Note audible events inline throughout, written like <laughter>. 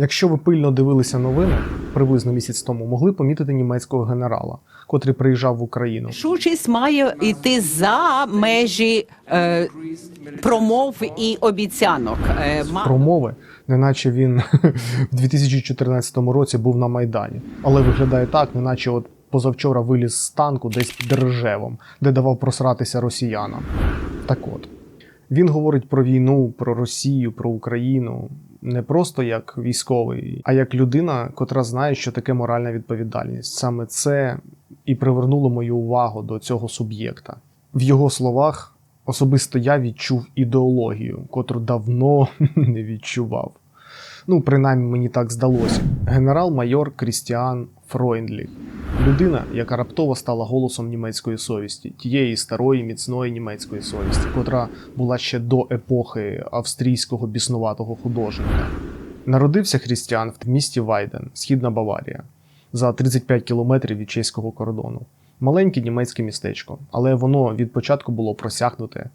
Якщо ви пильно дивилися новини приблизно місяць тому, могли помітити німецького генерала, котрий приїжджав в Україну. Рішучість має йти за межі е, промов і обіцянок. Е, ма- Промови, неначе він <laughs> в 2014 році був на Майдані. Але виглядає так, неначе от позавчора виліз з танку десь під Ржевом, де давав просратися росіянам. Так от, він говорить про війну, про Росію, про Україну не просто як військовий, а як людина, котра знає, що таке моральна відповідальність. Саме це і привернуло мою увагу до цього суб'єкта. В його словах особисто я відчув ідеологію, котру давно <laughs> не відчував. Ну, принаймні мені так здалося. Генерал-майор Крістіан Фройндліх. Людина, яка раптово стала голосом німецької совісті, тієї старої міцної німецької совісті, котра була ще до епохи австрійського біснуватого художника. Народився Хрістіан в місті Вайден, східна Баварія, за 35 кілометрів від чеського кордону. Маленьке німецьке містечко, але воно від початку було просякнуте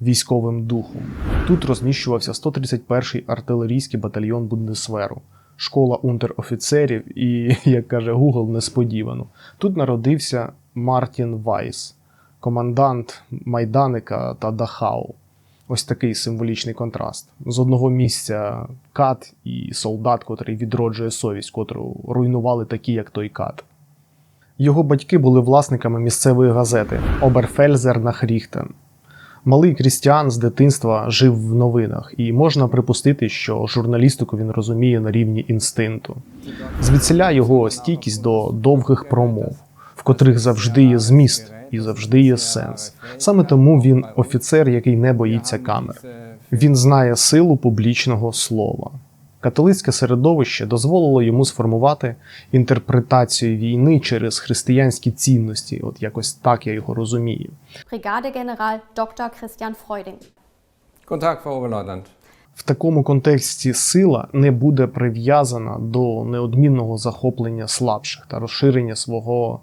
військовим духом. Тут розміщувався 131-й артилерійський батальйон Бундесверу, школа унтер-офіцерів і, <laughs> як каже Google, несподівано. Тут народився Мартін Вайс, командант Майданика та Дахау. Ось такий символічний контраст. З одного місця кат і солдат, котрий відроджує совість, котру руйнували такі, як той кат. Його батьки були власниками місцевої газети Оберфельзер Нахріхтен. Малий Крістіан з дитинства жив в новинах, і можна припустити, що журналістику він розуміє на рівні інстинкту. Звідсіля його стійкість до довгих промов, в котрих завжди є зміст і завжди є сенс. Саме тому він офіцер, який не боїться камер. Він знає силу публічного слова. Католицьке середовище дозволило йому сформувати інтерпретацію війни через християнські цінності, от якось так я його розумію. Brigadegeneral Dr. Christian Freuding. Guten Tag, В такому контексті сила не буде прив'язана до неодмінного захоплення слабших та розширення свого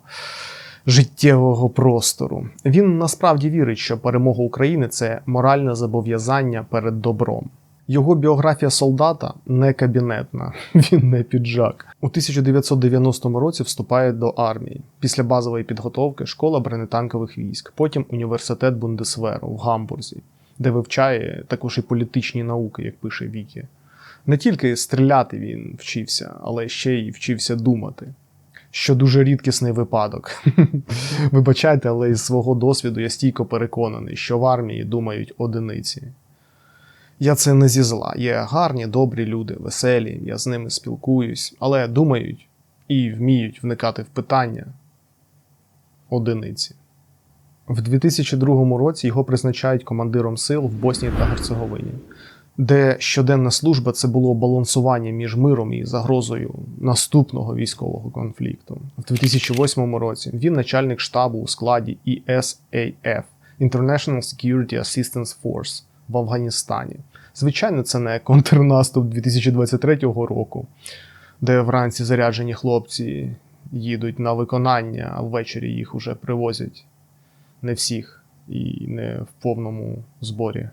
життєвого простору. Він насправді вірить, що перемога України це моральне зобов'язання перед добром. Його біографія солдата не кабінетна, <laughs> він не піджак. У 1990 році вступає до армії. Після базової підготовки школа бронетанкових військ, потім університет Бундесверу в Гамбурзі, де вивчає також і політичні науки, як пише Вікі. Не тільки стріляти він вчився, але ще й вчився думати. Що дуже рідкісний випадок. <laughs> Вибачайте, але із свого досвіду я стійко переконаний, що в армії думають одиниці. Я це не зі зла. Є гарні, добрі люди, веселі, я з ними спілкуюсь, але думають і вміють вникати в питання одиниці. В 2002 році його призначають командиром сил в Боснії та Герцеговині, де щоденна служба це було балансування між миром і загрозою наступного військового конфлікту. В 2008 році він начальник штабу у складі ESAF International Security Assistance Force в Афганістані. Звичайно, це не контрнаступ 2023 року, де вранці заряджені хлопці їдуть на виконання, а ввечері їх уже привозять не всіх і не в повному зборі.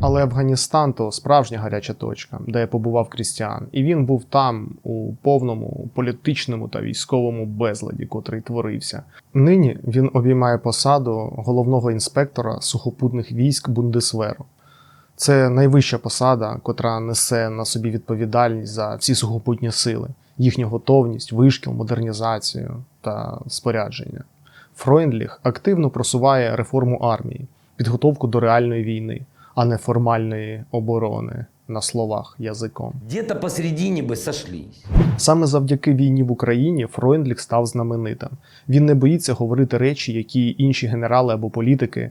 Але Афганістан то справжня гаряча точка, де побував Крістіан, і він був там у повному політичному та військовому безладі, котрий творився. Нині він обіймає посаду головного інспектора сухопутних військ Бундесверу. Це найвища посада, котра несе на собі відповідальність за всі сухопутні сили, їхню готовність, вишкіл, модернізацію та спорядження. Фройндліх активно просуває реформу армії, підготовку до реальної війни, а не формальної оборони на словах язиком. Где-то посередине бы сошлись. Саме завдяки війні в Україні Фройндліх став знаменитим. Він не боїться говорити речі, які інші генерали або політики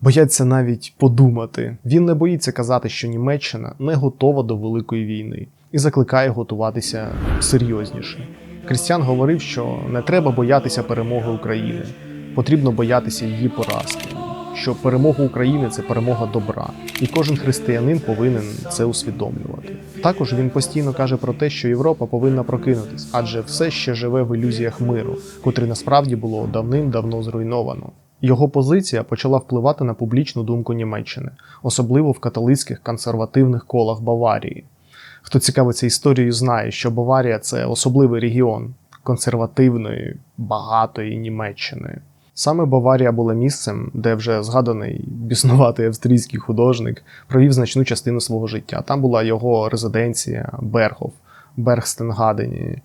бояться навіть подумати. Він не боїться казати, що Німеччина не готова до великої війни і закликає готуватися серйозніше. Крістіан говорив, що не треба боятися перемоги України, потрібно боятися її поразки. Що перемога України це перемога добра, і кожен християнин повинен це усвідомлювати. Також він постійно каже про те, що Європа повинна прокинутись, адже все ще живе в ілюзіях миру, котрий насправді було давним-давно зруйновано. Його позиція почала впливати на публічну думку Німеччини, особливо в католицьких консервативних колах Баварії. Хто цікавиться історією, знає, що Баварія це особливий регіон консервативної, багатої Німеччини. Саме Баварія була місцем, де вже згаданий біснуватий австрійський художник провів значну частину свого життя. Там була його резиденція Бергхоф, Бергстенгадені.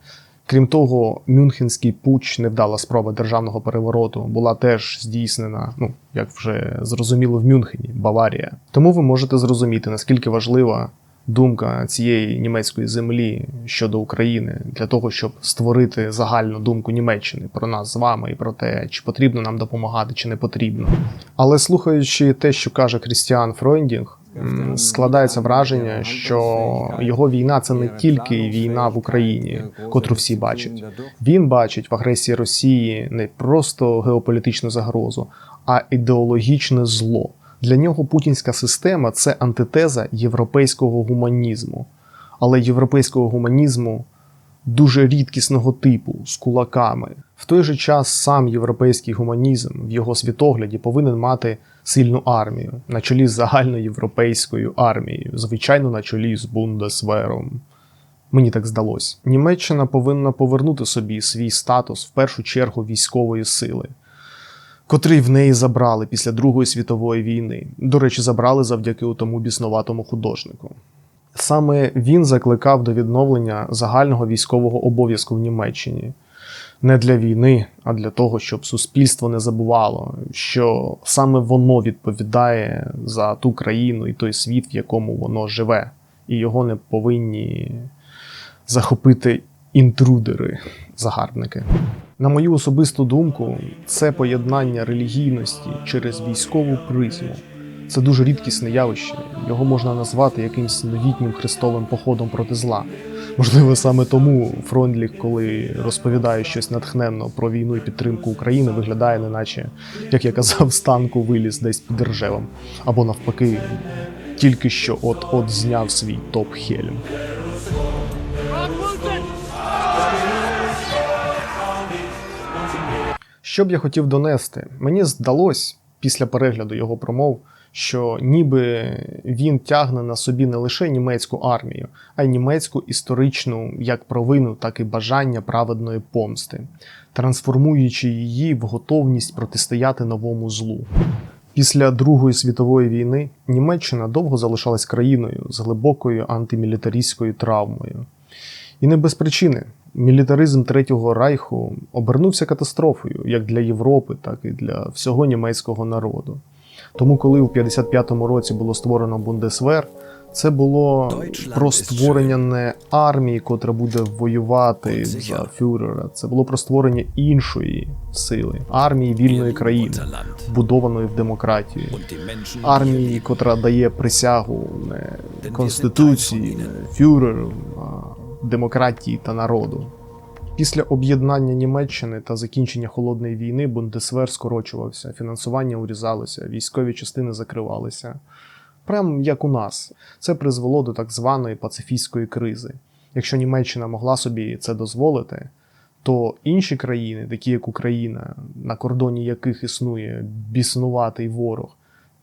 Крім того, Мюнхенський путч, невдала спроба державного перевороту, була теж здійснена, ну як вже зрозуміло, в Мюнхені, Баварія. Тому ви можете зрозуміти, наскільки важлива думка цієї німецької землі щодо України для того, щоб створити загальну думку Німеччини про нас з вами і про те, чи потрібно нам допомагати, чи не потрібно. Але слухаючи те, що каже Крістіан Фройндінг, м, складається враження, що його війна це не тільки війна в Україні, котру всі бачать. Він бачить в агресії Росії не просто геополітичну загрозу, а ідеологічне зло. Для нього путінська система це антитеза європейського гуманізму, але європейського гуманізму дуже рідкісного типу з кулаками. В той же час сам європейський гуманізм в його світогляді повинен мати сильну армію на чолі з загальноєвропейською армією, звичайно, на чолі з Бундесвером. Мені так здалось. Німеччина повинна повернути собі свій статус в першу чергу військової сили, котрий в неї забрали після Другої світової війни. До речі, забрали завдяки тому біснуватому художнику. Саме він закликав до відновлення загального військового обов'язку в Німеччині. Не для війни, а для того, щоб суспільство не забувало, що саме воно відповідає за ту країну і той світ, в якому воно живе, і його не повинні захопити інтрудери, загарбники. На мою особисту думку, це поєднання релігійності через військову призму. Це дуже рідкісне явище. Його можна назвати якимсь новітнім хрестовим походом проти зла. Можливо, саме тому Фрондліх, коли розповідає щось натхненно про війну і підтримку України, виглядає неначе, як я казав, з танку виліз десь під державом. Або навпаки, тільки що от-от зняв свій топ-хельм. Що б я хотів донести? Мені здалось після перегляду його промов, що ніби він тягне на собі не лише німецьку армію, а й німецьку історичну як провину, так і бажання праведної помсти, трансформуючи її в готовність протистояти новому злу. Після Другої світової війни Німеччина довго залишалась країною з глибокою антимілітаристською травмою. І не без причини. Мілітаризм Третього Райху обернувся катастрофою як для Європи, так і для всього німецького народу. Тому, коли у 55-му році було створено Бундесвер, це було про створення не армії, котра буде воювати за фюрера. Це було про створення іншої сили армії вільної країни, вбудованої в демократію. Армії, котра дає присягу не конституції, не фюреру, демократії та народу. Після об'єднання Німеччини та закінчення холодної війни Бундесвер скорочувався, фінансування урізалося, військові частини закривалися. Прям як у нас, це призвело до так званої пацифістської кризи. Якщо Німеччина могла собі це дозволити, то інші країни, такі як Україна, на кордоні яких існує біснуватий ворог,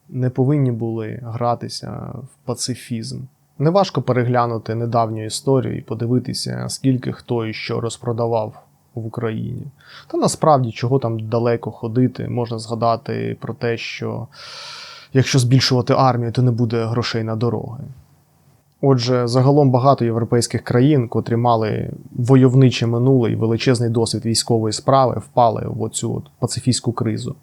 не повинні були гратися в пацифізм. Неважко переглянути недавню історію і подивитися, скільки хто і що розпродавав в Україні. Та насправді, чого там далеко ходити, можна згадати про те, що якщо збільшувати армію, то не буде грошей на дороги. Отже, загалом багато європейських країн, котрі мали войовниче минуле і величезний досвід військової справи, впали в оцю от пацифістську кризу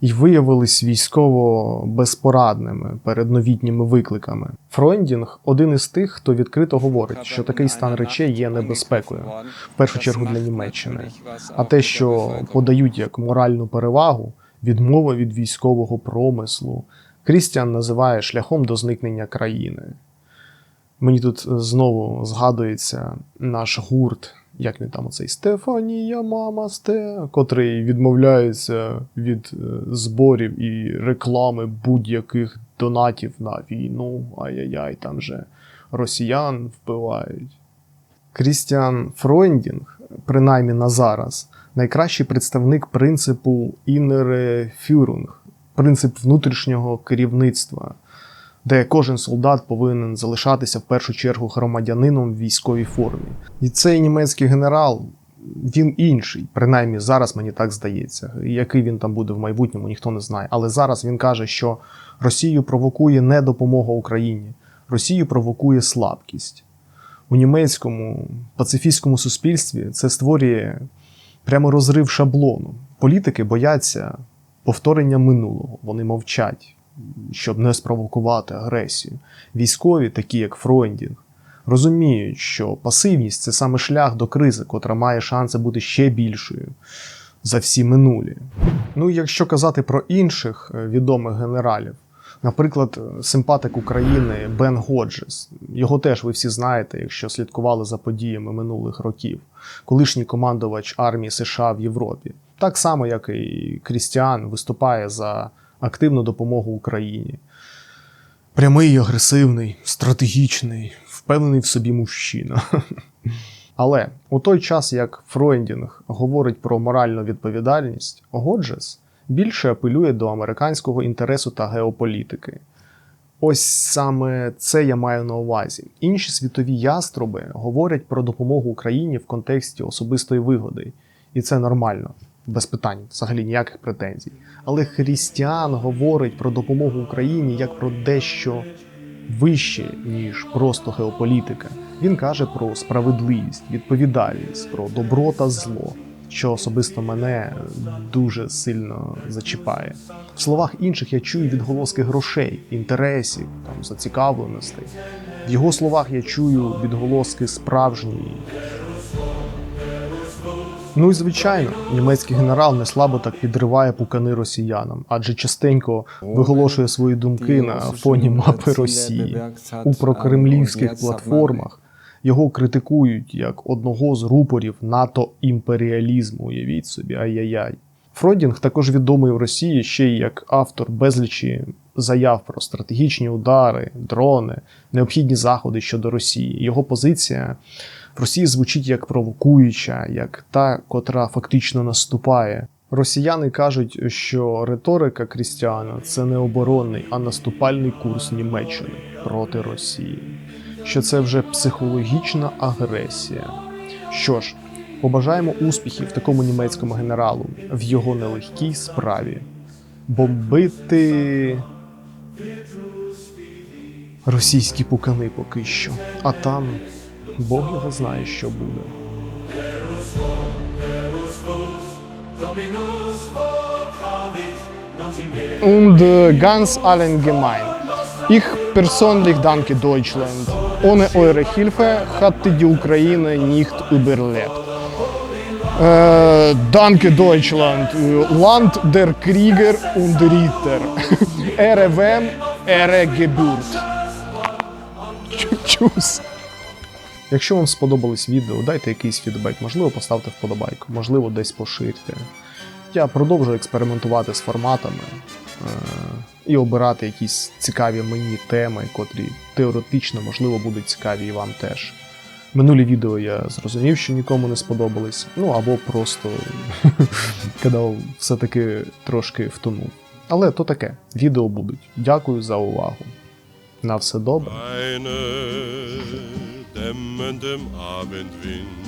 і виявились військово безпорадними перед новітніми викликами. Фройндінг один із тих, хто відкрито говорить, що такий стан речей є небезпекою, в першу чергу для Німеччини. А те, що подають як моральну перевагу, відмова від військового промислу, Крістіан називає шляхом до зникнення країни. Мені тут знову згадується наш гурт, як він там оцей Стефанія, мама Сте, котрий відмовляється від е, зборів і реклами будь-яких донатів на війну. Ай-яй-яй, там же росіян вбивають. Крістіан Фройндінг, принаймні на зараз, найкращий представник принципу Innere Führung, принцип внутрішнього керівництва. Де кожен солдат повинен залишатися в першу чергу громадянином в військовій формі. І цей німецький генерал. Він інший, принаймні зараз мені так здається. Який він там буде в майбутньому, ніхто не знає. Але зараз він каже, що Росію провокує не допомога Україні, Росію провокує слабкість. У німецькому пацифістському суспільстві це створює прямо розрив шаблону. Політики бояться повторення минулого, вони мовчать, щоб не спровокувати агресію. Військові, такі як Фройндінг, розуміють, що пасивність це саме шлях до кризи, котра має шанси бути ще більшою за всі минулі. Ну, якщо казати про інших е, відомих генералів, наприклад, е, симпатик України Бен Годжес, його теж ви всі знаєте, якщо слідкували за подіями минулих років, колишній командувач армії США в Європі. Так само, як і Крістіан, виступає за активну допомогу Україні. Прямий, агресивний, стратегічний, впевнений в собі мужчина. <laughs> Але у той час, як Фройндінг говорить про моральну відповідальність, Годжес більше апелює до американського інтересу та геополітики. Ось саме це я маю на увазі. Інші світові яструби говорять про допомогу Україні в контексті особистої вигоди, і це нормально, без питань, взагалі ніяких претензій. Але Хрістіан говорить про допомогу Україні як про дещо вище, ніж просто геополітика. Він каже про справедливість, відповідальність, про добро та зло, що особисто мене дуже сильно зачіпає. В словах інших я чую відголоски грошей, інтересів, там, зацікавленостей. В його словах я чую відголоски справжньої. Ну і звичайно, німецький генерал не слабо так підриває пукани росіянам, адже частенько виголошує свої думки на фоні мапи Росії у прокремлівських платформах. Його критикують як одного з рупорів НАТО імперіалізму. Уявіть собі, ай-яй-яй. Фройдінг також відомий в Росії ще й як автор безлічі заяв про стратегічні удари, дрони, необхідні заходи щодо Росії. Його позиція в Росії звучить як провокуюча, як та, котра фактично наступає. Росіяни кажуть, що риторика Крістіана це не оборонний, а наступальний курс Німеччини проти Росії, що це вже психологічна агресія. Що ж, побажаємо успіхів такому німецькому генералу в його нелегкій справі бомбити російські пукани поки що. А там Бог його знає, що буде. Und äh, ganz allgemein. Ich persönlich danke Deutschland. Ohne eure Hilfe hatte die Ukraine nicht überlebt. Äh, danke Deutschland, äh, Land der Krieger und Ritter. Ehre wem, Ehre Geburt. Чус. Якщо вам сподобалось відео, дайте якийсь фідбек, можливо, поставте вподобайку, можливо, десь поширте. Я продовжую експериментувати з форматами е- і обирати якісь цікаві мені теми, котрі теоретично, можливо, будуть цікаві і вам теж. Минулі відео я зрозумів, що нікому не сподобались, ну або просто <laughs> кидав все-таки трошки втонув. Але то таке, відео будуть. Дякую за увагу. На все добре. Dämmendem Abendwind